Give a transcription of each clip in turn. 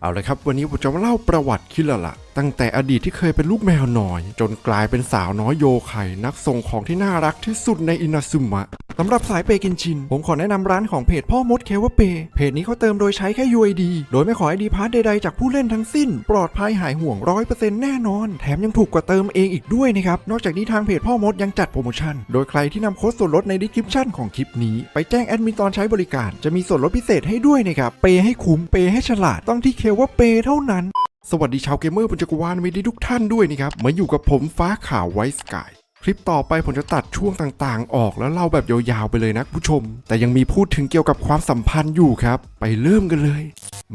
เอาเลยครับ วันนี้ผมจะมาเล่าประวัติคิรละตั้งแต่อดีตที่เคยเป็นลูกแมวน้อย จนกลายเป็นสาวน้อยโยไข่นักส่งของที่น่ารักที่สุดในอินาซึมะ สำหรับสายเปย์กินชิน ผมขอแนะนำร้านของเพจพ่อมดเคว่าเปย์เพจนี้เขาเติมโดยใช้แค่ UID โดยไม่ขอ ID พาร์ทใดๆจากผู้เล่นทั้งสิ้น ปลอดภัยหายห่วง 100%แน่นอน แถมยังถูกกว่าเติมเองอีกด้วยนะครับ นอกจากนี้ทางเพจพ่อมดยังจัดโปรโมชั่น โดยใครที่นำโค้ดส่วนลดในดีคริปชั่นของคลิปนี้ ไปแจ้งแอดมินตอนใช้บริการ จะมีส่วนลดพิเศษให้ด้วยนะครับ เปย์ให้คุ้ม เปย์ให้ฉลาด ต้องที่เคว่าเปย์เท่านั้น สวัสดีชาวเกมเมอร์บนจักรวาลมีดีทุกท่านด้วยนะครับ มาอยู่กับผมฟ้าข่าวไวสกาย คลิปต่อไปผมจะตัดช่วงต่างๆ ออกแล้วเล่าแบบยาวๆไปเลยนะผู้ชม แต่ยังมีพูดถึงเกี่ยวกับความสัมพันธ์อยู่ครับ ไปเริ่มกันเลย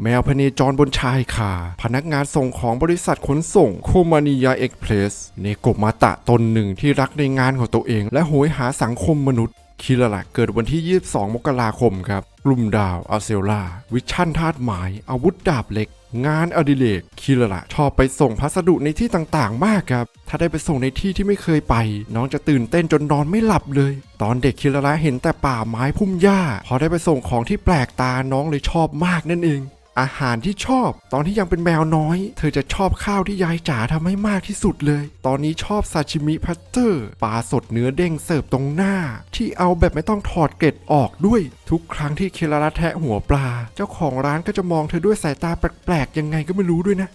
แมวพเนจรบนชายคาพนักงานส่งของบริษัทขนส่งโคมานิยาเอ็กเพรสเนโกมาตะตนหนึ่งที่รักในงานของตัวเอง และโหยหาสังคมมนุษย์คิระละเกิดวันที่ 22 มกราคมครับกลุ่มดาวอาเซลลาวิชั่นธาตุหมาย อาวุธดาบเล็ก งานอดิเรกคิระละชอบไปส่งพัสดุในที่ต่างๆ มากครับ ถ้าได้ไปส่งในที่ที่ไม่เคยไป น้องจะตื่นเต้นจนนอนไม่หลับเลย ตอนเด็กคิระละเห็นแต่ป่าไม้พุ่มหญ้า พอได้ไปส่งของที่แปลกตาน้องเลยชอบมากนั่นเอง อาหารที่ชอบ ตอนที่ยังเป็นแมวน้อย เธอจะชอบข้าวที่ยายจ๋าทำให้มากที่สุดเลย ตอนนี้ชอบซาชิมิพัตเตอร์ปลาสดเนื้อเด้งเสิร์ฟตรงหน้า ที่เอาแบบไม่ต้องถอดเกล็ดออกด้วย ทุกครั้งที่เคลาระแทะหัวปลา เจ้าของร้านก็จะมองเธอด้วยสายตาแปลกๆยังไงก็ไม่รู้ด้วยนะ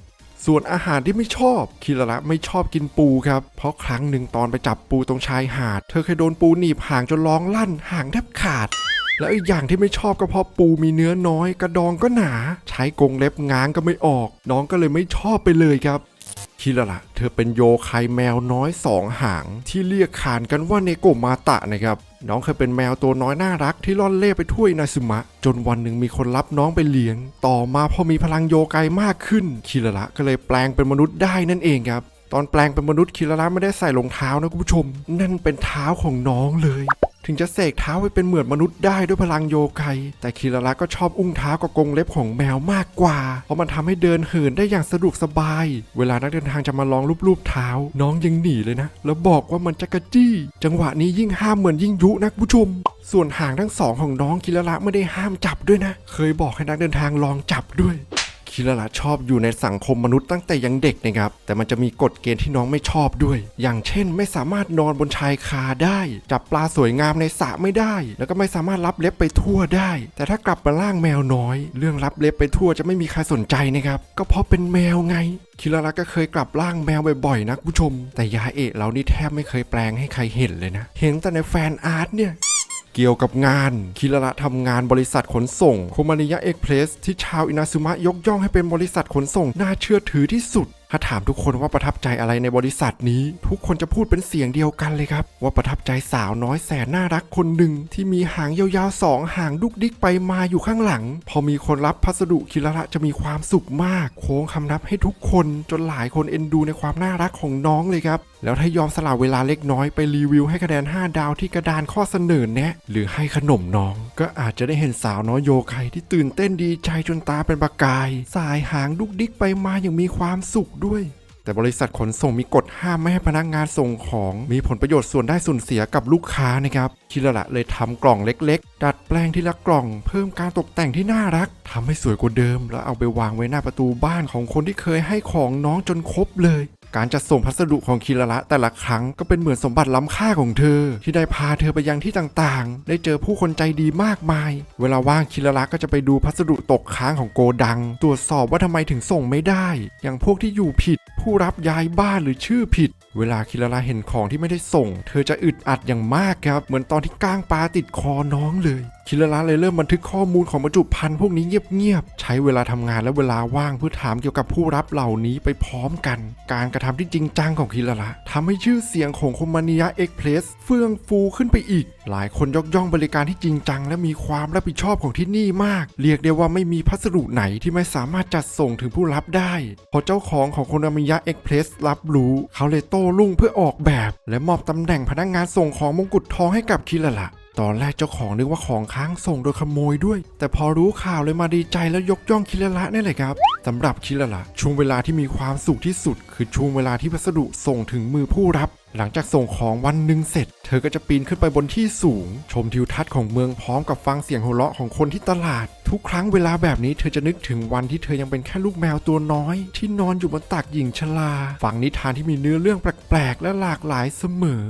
ส่วนอาหารที่ไม่ชอบคิระละไม่ชอบกินปูครับ เพราะครั้งหนึ่งตอนไปจับปูตรงชายหาด เธอเคยโดนปูหนีบหางจนร้องลั่นหางแทบขาด แล้วอีกอย่างที่ไม่ชอบก็เพราะปูมีเนื้อน้อย กระดองก็หนา ใช้กรงเล็บง้างก็ไม่ออก น้องก็เลยไม่ชอบไปเลยครับคิระละเธอเป็นโยคายแมวน้อยสองหาง ที่เรียกขานกันว่าเนโกมาตะนะครับ น้องเคยเป็นแมวตัวน้อยน่ารักที่ล่อนเล่ไปทั่วอินาซึมะ จนวันหนึ่งมีคนรับน้องไปเลี้ยง ต่อมาพอมีพลังโยไกมากขึ้นคิระละก็เลยแปลงเป็นมนุษย์ได้นั่นเองครับ ตอนแปลงเป็นมนุษย์คิระละไม่ได้ใส่รองเท้านะคุณผู้ชม นั่นเป็นเท้าของน้องเลย ถึงจะเสกเท้าให้เป็นเหมือนมนุษย์ได้ด้วยพลังโยไกแต่คิระละก็ชอบอุ้งเท้ากับกรงเล็บของแมวมากกว่า เพราะมันทำให้เดินเหินได้อย่างสะดวกสบาย เวลานักเดินทางจะมาลองรูปๆเท้า น้องยังหนีเลยนะ แล้วบอกว่ามันจะกระจี้ จังหวะนี้ยิ่งห้ามเหมือนยิ่งยุนะคุณผู้ชม ส่วนหางทั้งสองของน้องคิระละไม่ได้ห้ามจับด้วยนะ เคยบอกให้นักเดินทางลองจับด้วย คิระละชอบอยู่ในสังคมมนุษย์ตั้งแต่ยังเด็กนะครับ แต่มันจะมีกฎเกณฑ์ที่น้องไม่ชอบด้วย อย่างเช่น ไม่สามารถนอนบนชายคาได้ จับปลาสวยงามในสระไม่ได้ แล้วก็ไม่สามารถรับเล็บไปทั่วได้ แต่ถ้ากลับมาล่างแมวน้อย เรื่องรับเล็บไปทั่วจะไม่มีใครสนใจนะครับ ก็เพราะเป็นแมวไงคิระละก็เคยกลับร่างแมวบ่อยๆนะคุณผู้ชม แต่ยาเอะเรานี่แทบไม่เคยแปลงให้ใครเห็นเลยนะ เห็นแต่ในแฟนอาร์ตเนี่ย เกี่ยวกับงาน คิระละทำงานบริษัทขนส่งโคมานิยะเอ็กเพรสที่ชาวอินาซึมะยกย่องให้เป็นบริษัทขนส่ง น่าเชื่อถือที่สุด ถ้าถามทุกคนว่าประทับใจอะไรในบริษัทนี้ ทุกคนจะพูดเป็นเสียงเดียวกันเลยครับ ว่าประทับใจสาวน้อยแสนน่ารักคนหนึ่งที่มีหางยาวๆสองหางดุกดิกไปมาอยู่ข้างหลัง พอมีคนรับพัสดุคิระละจะมีความสุขมาก โค้งคำนับให้ทุกคนจนหลายคนเอ็นดูในความน่ารักของน้องเลยครับแล้วถ้ายอมสละเวลาเล็กน้อยไปรีวิวให้คะแนน 5 ดาวที่กระดานข้อเสนอแนะ หรือให้ขนมน้อง ก็อาจจะได้เห็นสาวน้อยโยไคที่ตื่นเต้นดีใจจนตาเป็นประกาย สายหางดุกดิกไปมาอย่างมีความสุขด้วย แต่บริษัทขนส่งมีกฎห้ามไม่ให้พนักงานส่งของ มีผลประโยชน์ส่วนได้ส่วนเสียกับลูกค้านะครับคิระละเลยทำกล่องเล็ก ๆ ดัดแปลงทีละกล่อง เพิ่มการตกแต่งที่น่ารักทำให้สวยกว่าเดิม แล้วเอาไปวางไว้หน้าประตูบ้านของคนที่เคยให้ของน้องจนครบเลย การจัดส่งพัสดุของคิระละแต่ละครั้งก็เป็นเหมือนสมบัติล้ำค่าของเธอ ที่ได้พาเธอไปยังที่ต่างๆ ได้เจอผู้คนใจดีมากมาย เวลาว่างคิระละก็จะไปดูพัสดุตกค้างของโกดัง ตรวจสอบว่าทำไมถึงส่งไม่ได้ อย่างพวกที่อยู่ผิดผู้รับย้ายบ้านหรือชื่อผิด เวลาคิระละเห็นของที่ไม่ได้ส่ง เธอจะอึดอัดอย่างมากครับ เหมือนตอนที่ก้างปลาติดคอน้องเลย คิระละเลยเริ่มบันทึกข้อมูลของบรรจุภัณฑ์พวกนี้เงียบๆ ใช้เวลาทำงานและเวลาว่างเพื่อถามเกี่ยวกับผู้รับเหล่านี้ไปพร้อมกัน การกระทำที่จริงจังของคิระละทำให้ชื่อเสียงของโคมานิยะเอ็กเพรสเฟื่องฟูขึ้นไปอีก หลายคนยกย่องบริการที่จริงจัง และมีความรับผิดชอบของที่นี่มาก เรียกได้ว่าไม่มีพัสดุไหนที่ไม่สามารถจัดส่งถึงผู้รับได้ พอเจ้าของของโคนามิยะเอ็กเพรสรับรู้เขาเลยโต้รุ่งเพื่อออกแบบ และมอบตำแหน่งพนักงานส่งของมงกุฎทองให้กับคิระละ ตอนแรกเจ้าของนึกว่าของค้างส่งโดยขโมยด้วย แต่พอรู้ข่าวเลยมาดีใจแล้วยกย่องคิระละนี่แหละครับสำหรับคิระละช่วงเวลาที่มีความสุขที่สุด คือช่วงเวลาที่พัสดุส่งถึงมือผู้รับ หลังจากส่งของวันหนึ่งเสร็จ เธอก็จะปีนขึ้นไปบนที่สูง ชมทิวทัศน์ของเมืองพร้อมกับฟังเสียงหัวเราะของคนที่ตลาด ทุกครั้งเวลาแบบนี้เธอจะนึกถึงวันที่เธอยังเป็นแค่ลูกแมวตัวน้อย ที่นอนอยู่บนตักหญิงชราฟังนิทานที่มีเนื้อเรื่องแปลกๆและหลากหลายเสมอ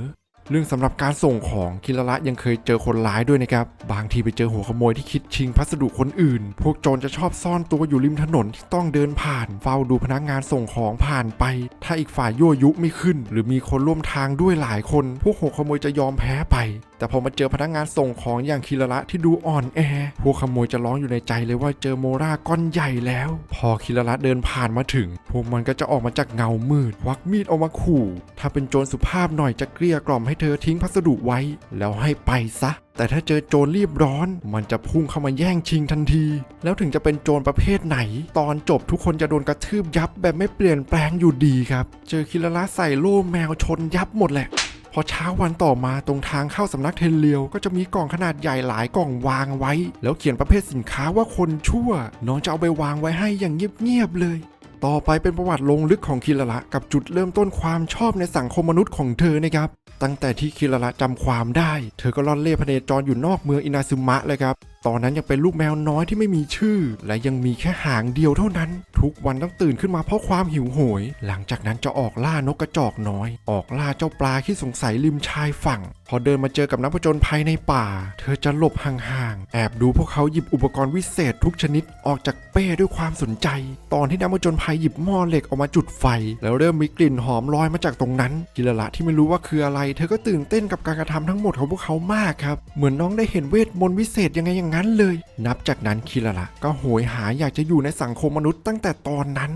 เรื่องสำหรับการส่งของคิระละยังเคยเจอคนร้ายด้วยนะครับ บางทีไปเจอหัวขโมยที่คิดชิงพัสดุคนอื่น พวกโจรจะชอบซ่อนตัวอยู่ริมถนนที่ต้องเดินผ่าน เฝ้าดูพนักงานส่งของผ่านไป ถ้าอีกฝ่ายยั่วยุไม่ขึ้น หรือมีคนร่วมทางด้วยหลายคน พวกหัวขโมยจะยอมแพ้ไป แต่พอมาเจอพนักงานส่งของอย่างคิระละที่ดูอ่อนแอ พวกขโมยจะร้องอยู่ในใจเลยว่าเจอโมราก้อนใหญ่แล้ว พอคิระละเดินผ่านมาถึง พวกมันก็จะออกมาจากเงามืดวักมีดออกมาขู่ ถ้าเป็นโจรสุภาพหน่อยจะเกลี้ยกล่อมให้เธอทิ้งพัสดุไว้ แล้วให้ไปซะ แต่ถ้าเจอโจรรีบร้อน มันจะพุ่งเข้ามาแย่งชิงทันที แล้วถึงจะเป็นโจรประเภทไหน ตอนจบทุกคนจะโดนกระทืบยับแบบไม่เปลี่ยนแปลงอยู่ดีครับ เจอคิรละใส่โล่แมวชนยับหมดแหละพอเช้าวันต่อมาตรงทางเข้าสำนักเทนเลียวก็จะมีกล่องขนาดใหญ่หลายกล่องวางไว้ แล้วเขียนประเภทสินค้าว่าคนชั่ว น้องจะเอาไปวางไว้ให้อย่างเงียบๆเลย ต่อไปเป็นประวัติลงลึกของคิระละ กับจุดเริ่มต้นความชอบในสังคมมนุษย์ของเธอนะครับ ตั้งแต่ที่คิรละจำความได้ เธอก็ล่อนเล่พเนจรอยู่นอกเมืองอินาซึมะเลยครับตอนนั้นยังเป็นลูกแมวน้อยที่ไม่มีชื่อ และยังมีแค่หางเดียวเท่านั้น ทุกวันต้องตื่นขึ้นมาเพราะความหิวโหย หลังจากนั้นจะออกล่านกกระจอกน้อย ออกล่าเจ้าปลาที่สงสัยริมชายฝั่ง พอเดินมาเจอกับนักผจญภัยในป่า เธอจะหลบห่างๆแอบดูพวกเขาหยิบอุปกรณ์วิเศษทุกชนิดออกจากเป้ด้วยความสนใจ ตอนที่นักผจญภัยหยิบหม้อเหล็กออกมาจุดไฟ แล้วเริ่มมีกลิ่นหอมลอยมาจากตรงนั้นกิรละที่ไม่รู้ว่าคืออะไร เธอก็ตื่นเต้นกับการกระทำทั้งหมดของพวกเขามากครับเหมือนน้องได้เห็นเวทมนต์วิเศษยังไงอย่างนั้นเลย นับจากนั้นคิระละก็โหยหาอยากจะอยู่ในสังคมมนุษย์ตั้งแต่ตอนนั้น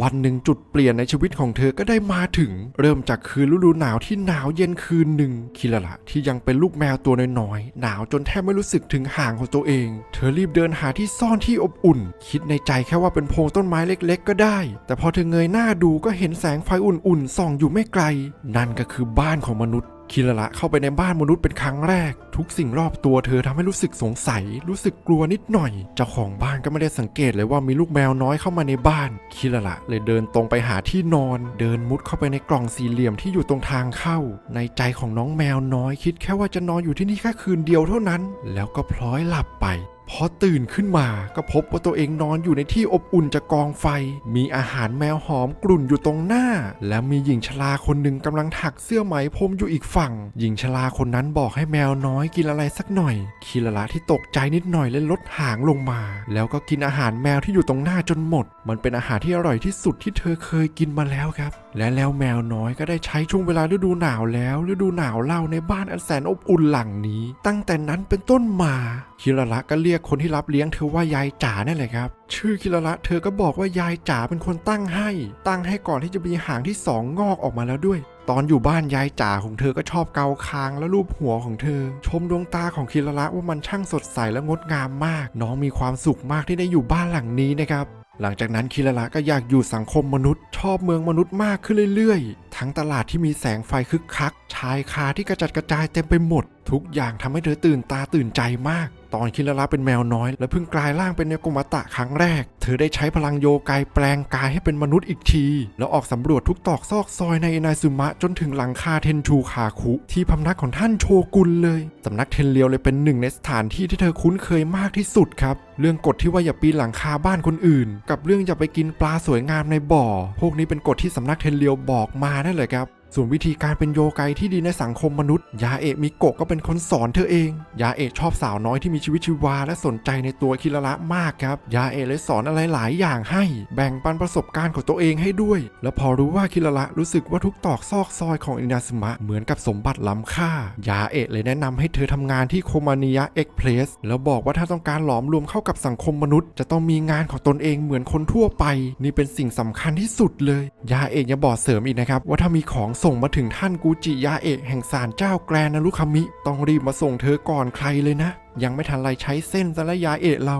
วันหนึ่งจุดเปลี่ยนในชีวิตของเธอก็ได้มาถึง เริ่มจากคืนฤดูหนาวที่หนาวเย็นคืนหนึ่งคิระละที่ยังเป็นลูกแมวตัวน้อยๆหนาวจนแทบไม่รู้สึกถึงห่างของตัวเอง เธอรีบเดินหาที่ซ่อนที่อบอุ่น คิดในใจแค่ว่าเป็นโพรงต้นไม้เล็ก ๆ ก็ได้ แต่พอเธอเงยหน้าดูก็เห็นแสงไฟอุ่นๆส่องอยู่ไม่ไกล นั่นก็คือบ้านของมนุษย์ คิระละเข้าไปในบ้านมนุษย์เป็นครั้งแรก ทุกสิ่งรอบตัวเธอทำให้รู้สึกสงสัย รู้สึกกลัวนิดหน่อย เจ้าของบ้านก็ไม่ได้สังเกตเลยว่ามีลูกแมวน้อยเข้ามาในบ้าน คิระละเลยเดินตรงไปหาที่นอน เดินมุดเข้าไปในกล่องสี่เหลี่ยมที่อยู่ตรงทางเข้า ในใจของน้องแมวน้อยคิดแค่ว่าจะนอนอยู่ที่นี่แค่คืนเดียวเท่านั้น แล้วก็พลอยหลับไป พอตื่นขึ้นมาก็พบว่าตัวเองนอนอยู่ในที่อบอุ่นจากกองไฟ มีอาหารแมวหอมกลุ่นอยู่ตรงหน้า และมีหญิงชราคนหนึ่งกำลังถักเสื้อไหมพรมอยู่อีกฝั่ง หญิงชราคนนั้นบอกให้แมวน้อยกินอะไรสักหน่อยคิระละที่ตกใจนิดหน่อยเลยลดหางลงมา แล้วก็กินอาหารแมวที่อยู่ตรงหน้าจนหมด มันเป็นอาหารที่อร่อยที่สุดที่เธอเคยกินมาแล้วครับ และแล้วแมวน้อยก็ได้ใช้ช่วงเวลาฤดูหนาวแล้วฤดูหนาวเล่าในบ้านอันแสนอบอุ่นหลังนี้ ตั้งแต่นั้นเป็นต้นมา คิระละก็เรียกคนที่รับเลี้ยงเธอว่ายายจ๋านั่นแหละครับ ชื่อคิระละเธอก็บอกว่ายายจ๋าเป็นคนตั้งให้ ตั้งให้ก่อนที่จะมีหางที่สองงอกออกมาแล้วด้วย ตอนอยู่บ้านยายจ๋าของเธอก็ชอบเกาคางและรูปหัวของเธอ ชมดวงตาของคิระละว่ามันช่างสดใสและงดงามมาก น้องมีความสุขมากที่ได้อยู่บ้านหลังนี้นะครับหลังจากนั้นคิระละก็อยากอยู่สังคมมนุษย์ ชอบเมืองมนุษย์มากขึ้นเรื่อยๆ ทั้งตลาดที่มีแสงไฟคึกคัก ชายคาที่กระจัดกระจายเต็มไปหมด ทุกอย่างทำให้เธอตื่นตาตื่นใจมาก ตอนคิระละเป็นแมวน้อย และเพิ่งกลายร่างเป็นเนโกมาตะครั้งแรก เธอได้ใช้พลังโยไกแปลงกายให้เป็นมนุษย์อีกที แล้วออกสำรวจทุกตอกซอกซอยในอินาซึมะจนถึงหลังคาเทนชูคาคุ ที่พำนักของท่านโชกุนเลยสำนักเทนเลียวเลยเป็นหนึ่งในสถานที่ที่เธอคุ้นเคยมากที่สุดครับเรื่องกฎที่ว่าอย่าปีนหลังคาบ้านคนอื่น กับเรื่องอย่าไปกินปลาสวยงามในบ่อ พวกนี้เป็นกฎที่สำนักเทนเลียวบอกมานั่นแหละครับ ส่วนวิธีการเป็นโยไกที่ดีในสังคมมนุษย์ ยาเอะมิโกะก็เป็นคนสอนเธอเอง ยาเอะชอบสาวน้อยที่มีชีวิตชีวาและสนใจในตัวคิระละมากครับ ยาเอะเลยสอนอะไรหลายอย่างให้ แบ่งปันประสบการณ์ของตัวเองให้ด้วย แล้วพอรู้ว่าคิระละรู้สึกว่าทุกตอกซอกซอยของอินาซึมะเหมือนกับสมบัติล้ำค่า ยาเอะเลยแนะนำให้เธอทำงานที่โคมานิยะเอ็กเพลสแล้วบอกว่าถ้าต้องการหลอมรวมเข้ากับสังคมมนุษย์ จะต้องมีงานของตนเองเหมือนคนทั่วไป นี่เป็นสิ่งสำคัญที่สุดเลย ยาเอะยังบอกเสริมอีกนะครับว่าถ้ามีของส่งมาถึงท่านกูจิยาเอะแห่งศาลเจ้าแกรนารุคามิ ต้องรีบมาส่งเธอก่อนใครเลยนะ ยังไม่ทันไรใช้เส้นซะและยาเอะเรา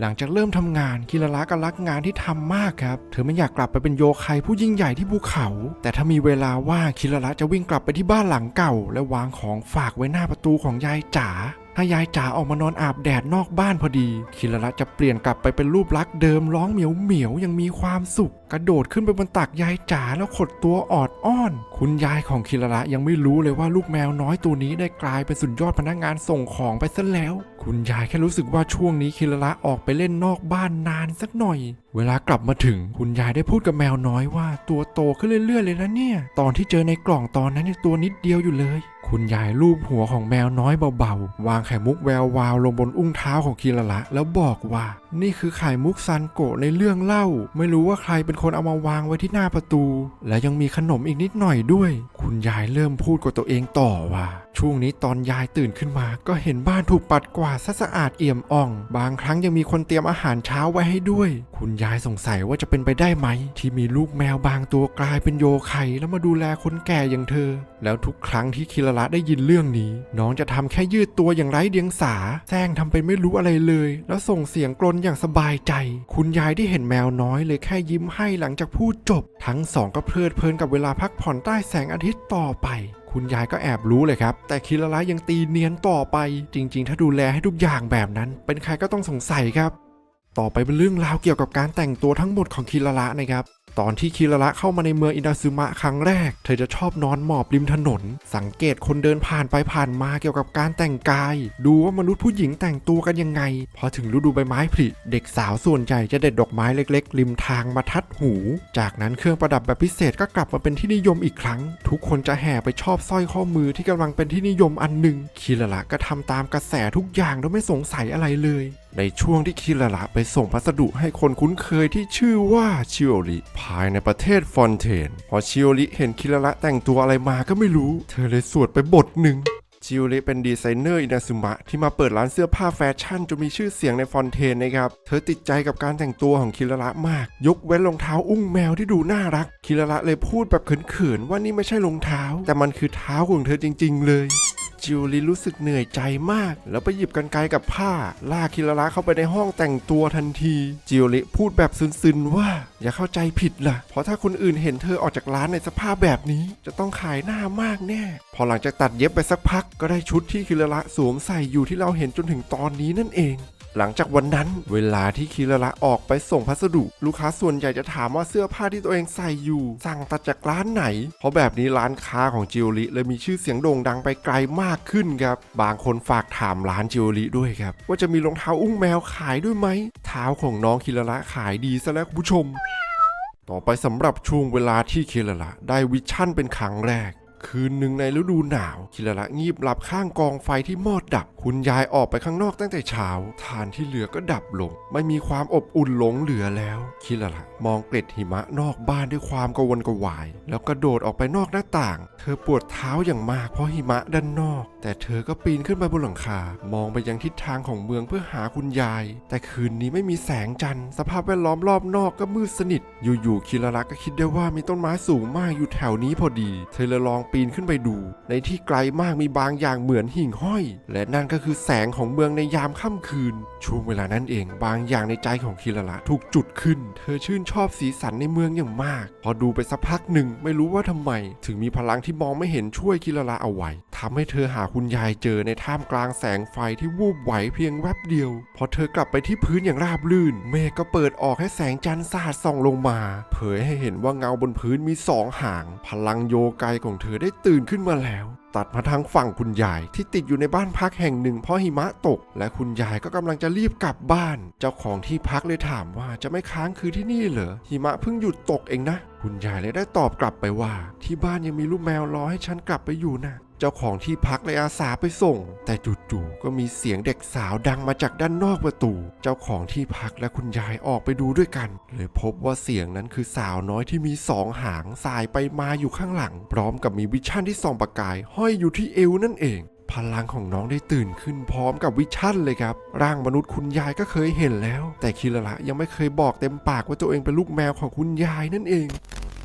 หลังจากเริ่มทำงานคิราระก็รักงานที่ทำมากครับ เธอไม่อยากกลับไปเป็นโยคายผู้ยิ่งใหญ่ที่ภูเขา แต่ถ้ามีเวลาว่างคิราระจะวิ่งกลับไปที่บ้านหลังเก่า และวางของฝากไว้หน้าประตูของยายจ๋า ถ้ายายจ๋าออกมานอนอาบแดดนอกบ้านพอดี คิระระจะเปลี่ยนกลับไปเป็นรูปลักษณ์เดิมร้องเหมียวเหมียวๆยังมีความสุข กระโดดขึ้นไปบนตักยายจ๋าแล้วขดตัวออดอ้อน คุณยายของคิระระยังไม่รู้เลยว่าลูกแมวน้อยตัวนี้ได้กลายเป็นสุดยอดพนักงานส่งของไปซะแล้ว คุณยายแค่รู้สึกว่าช่วงนี้คิระระออกไปเล่นนอกบ้านนานสักหน่อย เวลากลับมาถึงคุณยายได้พูดกับแมวน้อยว่าตัวโตขึ้นเรื่อยๆเลยนะเนี่ย ตอนที่เจอในกล่องตอนนั้นยังตัวนิดเดียวอยู่เลย คุณยายลูบหัวของแมวน้อยเบาๆ วางไข่มุกแวววาวลงบนอุ้งเท้าของคีระระแล้วบอกว่า นี่คือไข่มุกซันโกะในเรื่องเล่า ไม่รู้ว่าใครเป็นคนเอามาวางไว้ที่หน้าประตู และยังมีขนมอีกนิดหน่อยด้วย คุณยายเริ่มพูดกับตัวเองต่อว่าช่วงนี้ตอนยายตื่นขึ้นมา ก็เห็นบ้านถูกปัดกวาดซะสะอาดเอี่ยมอ่อง บางครั้งยังมีคนเตรียมอาหารเช้าไว้ให้ด้วย คุณยายสงสัยว่าจะเป็นไปได้ไหม ที่มีลูกแมวบางตัวกลายเป็นโยไข่แล้วมาดูแลคนแก่อย่างเธอ แล้วทุกครั้งที่คิระระได้ยินเรื่องนี้ น้องจะทำแค่ยืดตัวอย่างไร้เดียงสาแซงทำเป็นไม่รู้อะไรเลย แล้วส่งเสียงกรนอย่างสบายใจ คุณยายที่เห็นแมวน้อยเลยแค่ยิ้มให้หลังจากพูดจบ ทั้งสองก็เพลิดเพลินกับเวลาพักผ่อนใต้แสงอาทิตย์ต่อไปคุณยายก็แอบรู้เลยครับ แต่คิระระยังตีเนียนต่อไป จริง ๆ ถ้าดูแลให้ทุกอย่างแบบนั้น เป็นใครก็ต้องสงสัยครับ ต่อไปเป็นเรื่องราวเกี่ยวกับการแต่งตัวทั้งหมดของคิระระนะครับ ตอนที่คิระระเข้ามาในเมืองอินาซึมะครั้งแรก เธอจะชอบนอนหมอบริมถนน สังเกตคนเดินผ่านไปผ่านมาเกี่ยวกับการแต่งกาย ดูว่ามนุษย์ผู้หญิงแต่งตัวกันยังไง พอถึงฤดูใบไม้ผลิเด็กสาวส่วนใหญ่จะเด็ดดอกไม้เล็กๆ ริมทางมาทัดหู จากนั้นเครื่องประดับแบบพิเศษก็กลับมาเป็นที่นิยมอีกครั้ง ทุกคนจะแห่ไปชอบสร้อยข้อมือที่กำลังเป็นที่นิยมอันหนึ่งคิระระก็ทำตามกระแสทุกอย่างโดยไม่สงสัยอะไรเลย ในช่วงที่คิระระไปส่งพัสดุให้คนคุ้นเคยที่ชื่อว่าชิโอริายในประเทศฟอนเทน พอชิโอริเห็นคิระระแต่งตัวอะไรมาก็ไม่รู้ เธอเลยสวดไปบทหนึ่งชิโอริเป็นดีไซเนอร์อินาซึมะที่มาเปิดร้านเสื้อผ้าแฟชั่นจนมีชื่อเสียงในฟอนเทนนะครับ เธอติดใจกับการแต่งตัวของคิระระมาก ยกเว้นรองเท้าอุ้งแมวที่ดูน่ารัก คิระระเลยพูดแบบเขินๆว่านี่ไม่ใช่รองเท้า แต่มันคือเท้าของเธอจริง ๆ เลย จิวลิรู้สึกเหนื่อยใจมาก แล้วไปหยิบกันไกรกับผ้า ลากคิระระเข้าไปในห้องแต่งตัวทันที จิวลิพูดแบบซึนๆว่า อย่าเข้าใจผิดล่ะ เพราะถ้าคนอื่นเห็นเธอออกจากร้านในสภาพแบบนี้ จะต้องขายหน้ามากแน่ พอหลังจากตัดเย็บไปสักพักก็ได้ชุดที่คิระระสวมใส่อยู่ที่เราเห็นจนถึงตอนนี้นั่นเองหลังจากวันนั้นเวลาที่คิระระออกไปส่งพัสดุ ลูกค้าส่วนใหญ่จะถามว่าเสื้อผ้าที่ตัวเองใส่อยู่ สั่งตัดจากร้านไหน เพราะแบบนี้ร้านค้าของจิวลิเลยมีชื่อเสียงโด่งดังไปไกลมากากขึ้นครับ บางคนฝากถามร้านจิวลิด้วยครับ ว่าจะมีรองเท้าอุ้งแมวขายด้วยไหม เท้าของน้องคิระระขายดีซะแล้วคุณผู้ชม ต่อไปสำหรับช่วงเวลาที่คิระระได้วิชั่นเป็นครั้งแรก คืนหนึ่งในฤดูหนาว คิระระงีบหลับข้างกองไฟที่มอดดับ คุณยายออกไปข้างนอกตั้งแต่เช้าทานที่เหลือก็ดับลง ไม่มีความอบอุ่นหลงเหลือแล้ว คิระระมองเกล็ดหิมะนอกบ้านด้วยความกระวนกวาย แล้วกระโดดออกไปนอกหน้าต่าง เธอปวดเท้าอย่างมากเพราะหิมะด้านนอก แต่เธอก็ปีนขึ้นไปบนหลังคา มองไปยังทิศทางของเมืองเพื่อหาคุณยาย แต่คืนนี้ไม่มีแสงจันทร์สภาพแวดล้อมรอบนอกก็มืดสนิท อยู่ๆคิระระก็คิดได้ว่ามีต้นไม้สูงมากอยู่แถวนี้พอดี เธอเลยลองปีนขึ้นไปดู ในที่ไกลมากมีบางอย่างเหมือนหิ่งห้อย และนั่นก็คือแสงของเมืองในยามค่ำคืน ช่วงเวลานั้นเองบางอย่างในใจของคิระระถูกจุดขึ้น เธอชื่นชอบสีสันในเมืองอย่างมาก พอดูไปสักพักหนึ่งไม่รู้ว่าทำไม ถึงมีพลังที่มองไม่เห็นช่วยคิระระเอาไว้ทำให้เธอหาคุณยายเจอในท่ามกลางแสงไฟที่วูบไหวเพียงแวบเดียว พอเธอกลับไปที่พื้นอย่างราบลื่น เมฆก็เปิดออกให้แสงจันทร์สาดส่องลงมา เผยให้เห็นว่าเงาบนพื้นมีสองหาง พลังโยไกของเธอได้ตื่นขึ้นมาแล้ว ตัดมาทางฝั่งคุณยายที่ติดอยู่ในบ้านพักแห่งหนึ่งเพราะหิมะตก และคุณยายก็กำลังจะรีบกลับบ้าน เจ้าของที่พักเลยถามว่าจะไม่ค้างคืนที่นี่เหรอหิมะเพิ่งหยุดตกเองนะ คุณยายเลยได้ตอบกลับไปว่า ที่บ้านยังมีลูกแมวรอให้ฉันกลับไปอยู่นะ เจ้าของที่พักเลยอาสาไปส่ง แต่จู่ๆก็มีเสียงเด็กสาวดังมาจากด้านนอกประตู เจ้าของที่พักและคุณยายออกไปดูด้วยกัน เลยพบว่าเสียงนั้นคือสาวน้อยที่มีสองหางสายไปมาอยู่ข้างหลัง พร้อมกับมีวิชั่นที่ส่องประกาย ห้อยอยู่ที่เอวนั่นเองพลังของน้องได้ตื่นขึ้นพร้อมกับวิชั่นเลยครับ ร่างมนุษย์คุณยายก็เคยเห็นแล้ว แต่คิระละยังไม่เคยบอกเต็มปากว่าตัวเองเป็นลูกแมวของคุณยายนั่นเอง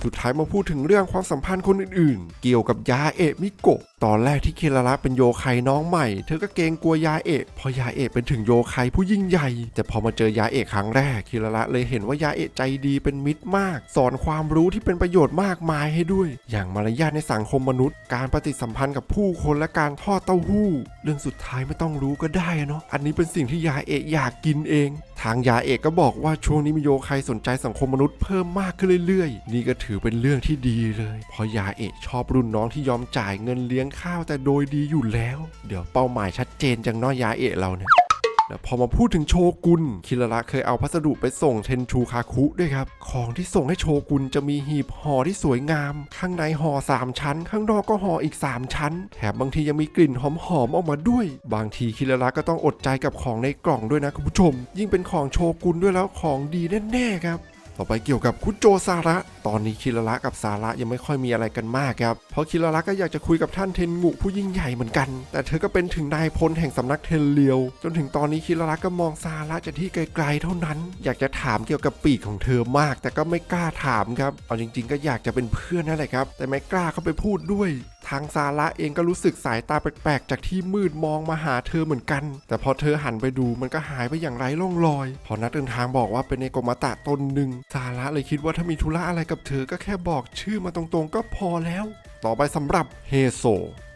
สุดท้ายมาพูดถึงเรื่องความสัมพันธ์คนอื่นๆ เกี่ยวกับยาเอะมิโกะ ตอนแรกที่เคราระเป็นโยไคน้องใหม่ เธอก็เกรงกลัวยาเอะเพอยาเอะเป็นถึงโยไคผู้ยิ่งใหญ่ แต่พอมาเจอยาเอะครั้งแรกเคราระเลยเห็นว่ายาเอะใจดีเป็นมิตรมาก สอนความรู้ที่เป็นประโยชน์มากมายให้ด้วย อย่างมารยาทในสังคมมนุษย์ การปฏิสัมพันธ์กับผู้คนและการทอดเต้าหู้ เรื่องสุดท้ายไม่ต้องรู้ก็ได้อะเนาะอันนี้เป็นสิ่งที่ยาเอะอยากกินเอง ทางยาเอกก็บอกว่าช่วงนี้มีโยไคสนใจสังคมมนุษย์เพิ่มมากขึ้นเรื่อยๆนี่ก็ถือือเป็นเรื่องที่ดีเลยเพราะยาเอกชอบรุ่นน้องที่ยอมจ่ายเงินเลี้ยงข้าวแต่โดยดีอยู่แล้ว เดี๋ยวเป้าหมายชัดเจนจังน้อยยาเอกเราเนี่ยวพอมาพูดถึงโชกุน คิราระเคยเอาพัสดุไปส่งเทนชูคาคุด้วยครับ ของที่ส่งให้โชกุนจะมีหีบห่อที่สวยงาม ข้างในห่อ 3 ชั้น ข้างนอกก็ห่ออีก 3 ชั้น แถมบางทียังมีกลิ่นหอมๆออกมาด้วย บางทีคิราระก็ต้องอดใจกับของในกล่องด้วยนะคุณผู้ชม ยิ่งเป็นของโชกุนด้วยแล้วของดีแน่ๆครับ ต่อไปเกี่ยวกับคุโจซาระ ตอนนี้คิราระกับซาระยังไม่ค่อยมีอะไรกันมากครับ เพราะคิราระก็อยากจะคุยกับท่านเทนงุผู้ยิ่งใหญ่เหมือนกัน แต่เธอก็เป็นถึงนายพลแห่งสำนักเทนเลียว จนถึงตอนนี้คิราระก็มองซาระจากที่ไกลๆเท่านั้น อยากจะถามเกี่ยวกับปีกของเธอมาก แต่ก็ไม่กล้าถามครับ เอาจริง ๆ ก็อยากจะเป็นเพื่อนนั่นแหละครับ แต่ไม่กล้าเข้าไปพูดด้วย ทางซาระเองก็รู้สึกสายตาแปลกๆ จากที่มืดมองมาหาเธอเหมือนกัน แต่พอเธอหันไปดูมันก็หายไปอย่างไร้ร่องรอย พอนักเดินทางบอกว่าเป็นเนโกมาตะตนหนึ่งซาระเลยคิดว่าถ้ามีธุระอะไรกับเธอก็แค่บอกชื่อมาตรงๆ ก็พอแล้ว ต่อไปสำหรับเฮโซ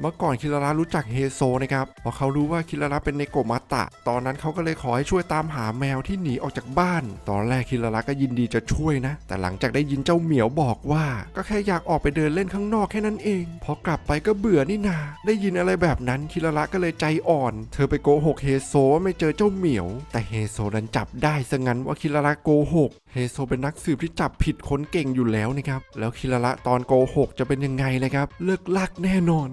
เมื่อก่อนคิราระรู้จักเฮโซนะครับเพราะเขารู้ว่าคิราระเป็นเนโกมาตะ ตอนนั้นเขาก็เลยขอให้ช่วยตามหาแมวที่หนีออกจากบ้าน ตอนแรกคิราระก็ยินดีจะช่วยนะ แต่หลังจากได้ยินเจ้าเหมียวบอกว่า ก็แค่อยากออกไปเดินเล่นข้างนอกแค่นั้นเอง พอกลับไปก็เบื่อนี่นา ได้ยินอะไรแบบนั้นคิราระก็เลยใจอ่อน เธอไปโกหกเฮโซว่าไม่เจอเจ้าเหมียว แต่เฮโซดันจับได้ซะงั้นว่าคิราระโกหก เฮโซเป็นนักสืบที่จับผิดคนเก่งอยู่แล้วนะครับ แล้วคิราระตอนโกหกจะเป็นยังไงเลยครับเลิกลักแน่นอน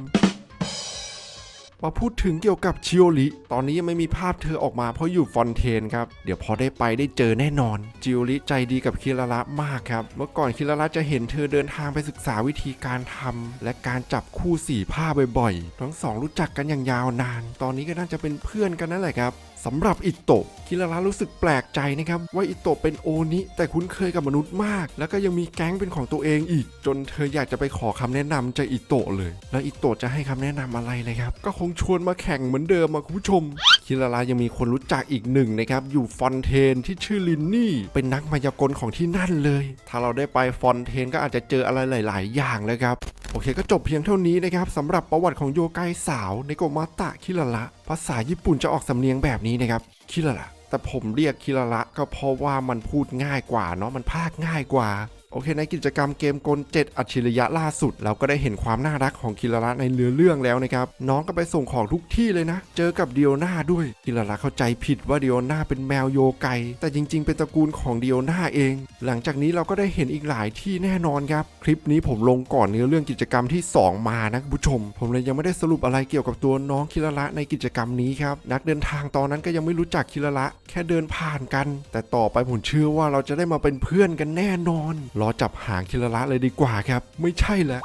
มาพูดถึงเกี่ยวกับชิโอริตอนนี้ยังไม่มีภาพเธอออกมาเพราะอยู่ฟอนเทนครับ เดี๋ยวพอได้ไปได้เจอแน่นอนชิโอริใจดีกับคิราระมากครับ เมื่อก่อนคิราระจะเห็นเธอเดินทางไปศึกษาวิธีการทำและการจับคู่สีผ้าบ่อยๆ ทั้งสองรู้จักกันอย่างยาวนาน ตอนนี้ก็น่าจะเป็นเพื่อนกันนั่นแหละครับ สำหรับอิโตะคิราระรู้สึกแปลกใจนะครับว่าอิโตะเป็นโอนิแต่คุ้นเคยกับมนุษย์มาก แล้วก็ยังมีแก๊งเป็นของตัวเองอีก จนเธออยากจะไปขอคำแนะนำจากอิโตะเลย แล้วอิโตะจะให้คำแนะนำอะไรเลยครับ ก็คงชวนมาแข่งเหมือนเดิมมาคุณผู้ชม คิราระยังมีคนรู้จักอีกหนึ่งนะครับอยู่ฟอนเทนที่ชื่อลินนี่ เป็นนักมายากลของที่นั่นเลย ถ้าเราได้ไปฟอนเทนก็อาจจะเจออะไรหลาย ๆ อย่างเลยครับโอเคก็จบเพียงเท่านี้นะครับสำหรับประวัติของโยไกสาวในโกมาตะคิราระภาษาญี่ปุ่นจะออกสำเนียงแบบนี้นะครับคิราระแต่ผมเรียกคิราระก็เพราะว่ามันพูดง่ายกว่าเนาะมันพากง่ายกว่า โอเค ในกิจกรรมเกมกล 7 อัจฉริยะล่าสุด เราก็ได้เห็นความน่ารักของคิราระในเรือเรื่องแล้วนะครับ น้องก็ไปส่งของทุกที่เลยนะ เจอกับเดียวนาด้วยคิราระเข้าใจผิดว่าเดียวนาเป็นแมวโยไกแต่จริง ๆ เป็นตระกูลของเดียวนาเอง หลังจากนี้เราก็ได้เห็นอีกหลายที่แน่นอนครับ คลิปนี้ผมลงก่อนเนื้อเรื่องกิจกรรมที่ 2 มานะคุณผู้ชม ผมเลยยังไม่ได้สรุปอะไรเกี่ยวกับตัวน้องคิราระในกิจกรรมนี้ครับนักเดินทางตอนนั้นก็ยังไม่รู้จักคิราระแค่เดินผ่านกัน แต่ต่อไปผมเชื่อว่าเราจะได้มาเป็นเพื่อนกันแน่นอนรอจับหางคิราระเลยดีกว่าครับ ไม่ใช่แล้ว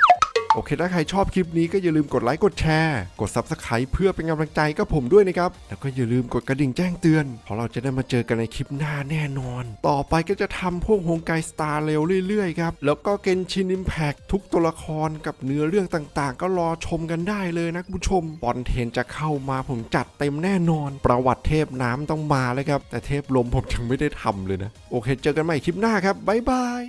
โอเค ถ้าใครชอบคลิปนี้ก็อย่าลืมกดไลค์ กดแชร์ กด Subscribe เพื่อเป็นกำลังใจกับผมด้วยนะครับ แล้วก็อย่าลืมกดกระดิ่งแจ้งเตือน เพราะเราจะได้มาเจอกันในคลิปหน้าแน่นอน ต่อไปก็จะทำพวกโฮงไกสตาร์เร็วเรื่อยๆครับ แล้วก็เกนชินอิมแพกทุกตัวละครกับเนื้อเรื่องต่างๆ ก็รอชมกันได้เลยนะคุณผู้ชมบอลเทนจะเข้ามาผมจัดเต็มแน่นอน ประวัติเทพน้ำต้องมาเลยครับ แต่เทพลมผมยังไม่ได้ทำเลยนะ โอเค เจอกันใหม่คลิปหน้าครับบ๊ายบาย